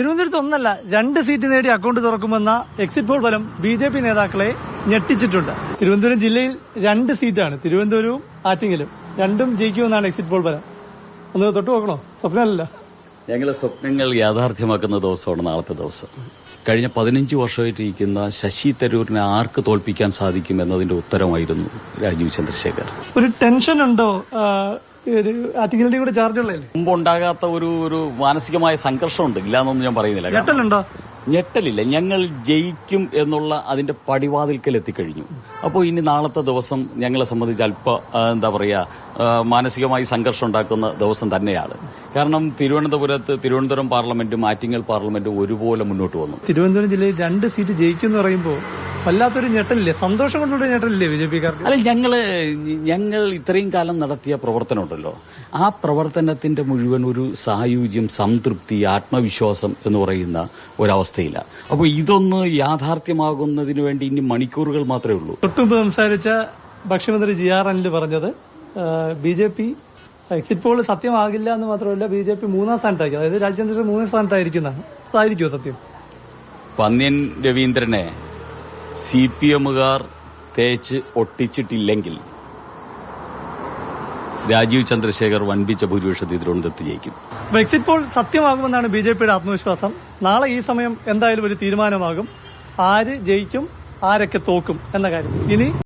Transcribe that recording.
തിരുവനന്തപുരത്ത് ഒന്നല്ല രണ്ട് സീറ്റ് നേടി അക്കൗണ്ട് തുറക്കുമെന്ന എക്സിറ്റ് പോൾ ഫലം ബി ജെ പി നേതാക്കളെ ഞെട്ടിച്ചിട്ടുണ്ട്. തിരുവനന്തപുരം ജില്ലയിൽ രണ്ട് സീറ്റാണ് തിരുവനന്തപുരവും ആറ്റിങ്ങലും. രണ്ടും ജയിക്കുമെന്നാണ് എക്സിറ്റ് പോൾ ഫലം. ഒന്ന് തൊട്ട് നോക്കണോ? സ്വപ്നമല്ല ഞങ്ങളെ സ്വപ്നങ്ങൾ യാഥാർത്ഥ്യമാക്കുന്ന ദിവസമാണ് നാളത്തെ ദിവസം. കഴിഞ്ഞ പതിനഞ്ച് വർഷമായിട്ടിരിക്കുന്ന ശശി തരൂരിനെ ആർക്ക് തോൽപ്പിക്കാൻ സാധിക്കും എന്നതിന്റെ ഉത്തരമായിരുന്നു രാജീവ് ചന്ദ്രശേഖർ. ഒരു ടെൻഷൻ ഉണ്ടോ ഒരു ആറ്റിങ്ങലിന്റെ കൂടെ ചാർജ് ഉള്ളതല്ലേ? മുമ്പുണ്ടാകാത്ത ഒരു ഒരു മാനസികമായ സംഘർഷമുണ്ട്. ഇല്ലാന്നൊന്നും ഞാൻ പറയുന്നില്ല. കാരണം ഞെട്ടലുണ്ടോ? ഞെട്ടലില്ല. ഞങ്ങൾ ജയിക്കും എന്നുള്ള അതിന്റെ പടിവാതിൽക്കൽ എത്തിക്കഴിഞ്ഞു. അപ്പോൾ ഇനി നാളത്തെ ദിവസം ഞങ്ങളെ സംബന്ധിച്ച് അല്പ ആ, എന്താ പറയുക മാനസികമായി സംഘർഷം ഉണ്ടാക്കുന്ന ദിവസം തന്നെയാണ്. കാരണം തിരുവനന്തപുരത്ത് തിരുവനന്തപുരം പാർലമെന്റും ആറ്റിങ്ങൽ പാർലമെന്റും ഒരുപോലെ മുന്നോട്ട് വന്നു. തിരുവനന്തപുരം ജില്ലയിൽ രണ്ട് സീറ്റ് ജയിക്കും എന്ന് പറയുമ്പോൾ വല്ലാത്തൊരു ഞെട്ടലില്ലേ? സന്തോഷം കൊണ്ടുള്ള ഞെട്ടലില്ലേ ബി ജെ പിക്കാർക്ക്? അല്ല ഞങ്ങൾ ഞങ്ങൾ ഇത്രയും കാലം നടത്തിയ പ്രവർത്തനമുണ്ടല്ലോ ആ പ്രവർത്തനത്തിന്റെ മുഴുവൻ ഒരു സായുജ്യം സംതൃപ്തി ആത്മവിശ്വാസം എന്ന് പറയുന്ന ഒരവസ്ഥയില്ല അപ്പോൾ ഇതൊന്ന് യാഥാർത്ഥ്യമാകുന്നതിന് വേണ്ടി ഇനി മണിക്കൂറുകൾ മാത്രമേ ഉള്ളൂ. തൊട്ടുമുമ്പ് സംസാരിച്ച ഭക്ഷ്യമന്ത്രി ജി ആർ അനിൽ പറഞ്ഞത് B J P exit poll സത്യമാകില്ല എന്ന് മാത്രമല്ല ബി ജെ പി മൂന്നാം സ്ഥാനത്തായിരിക്കും. അതായത് രാജ്യാന്തര മൂന്നാം സ്ഥാനത്തായിരിക്കും എന്നാണ്. അതായിരിക്കുമോ സത്യം? പന്ന്യൻ രവീന്ദ്രനെ സി പി എമ്മുകാർ തേച്ച് ഒട്ടിച്ചിട്ടില്ലെങ്കിൽ രാജീവ് ചന്ദ്രശേഖർ വൻപിച്ച ഭൂരിപക്ഷത്തിൽ തിരുവനന്തപുരത്ത് ജയിക്കും. ബ്രെക്സിറ്റ് പോൾ സത്യമാകുമെന്നാണ് ബി ജെ പിയുടെ ആത്മവിശ്വാസം. നാളെ ഈ സമയം എന്തായാലും ഒരു തീരുമാനമാകും. ആര് ജയിക്കും ആരൊക്കെ തോക്കും എന്ന കാര്യം. ഇനി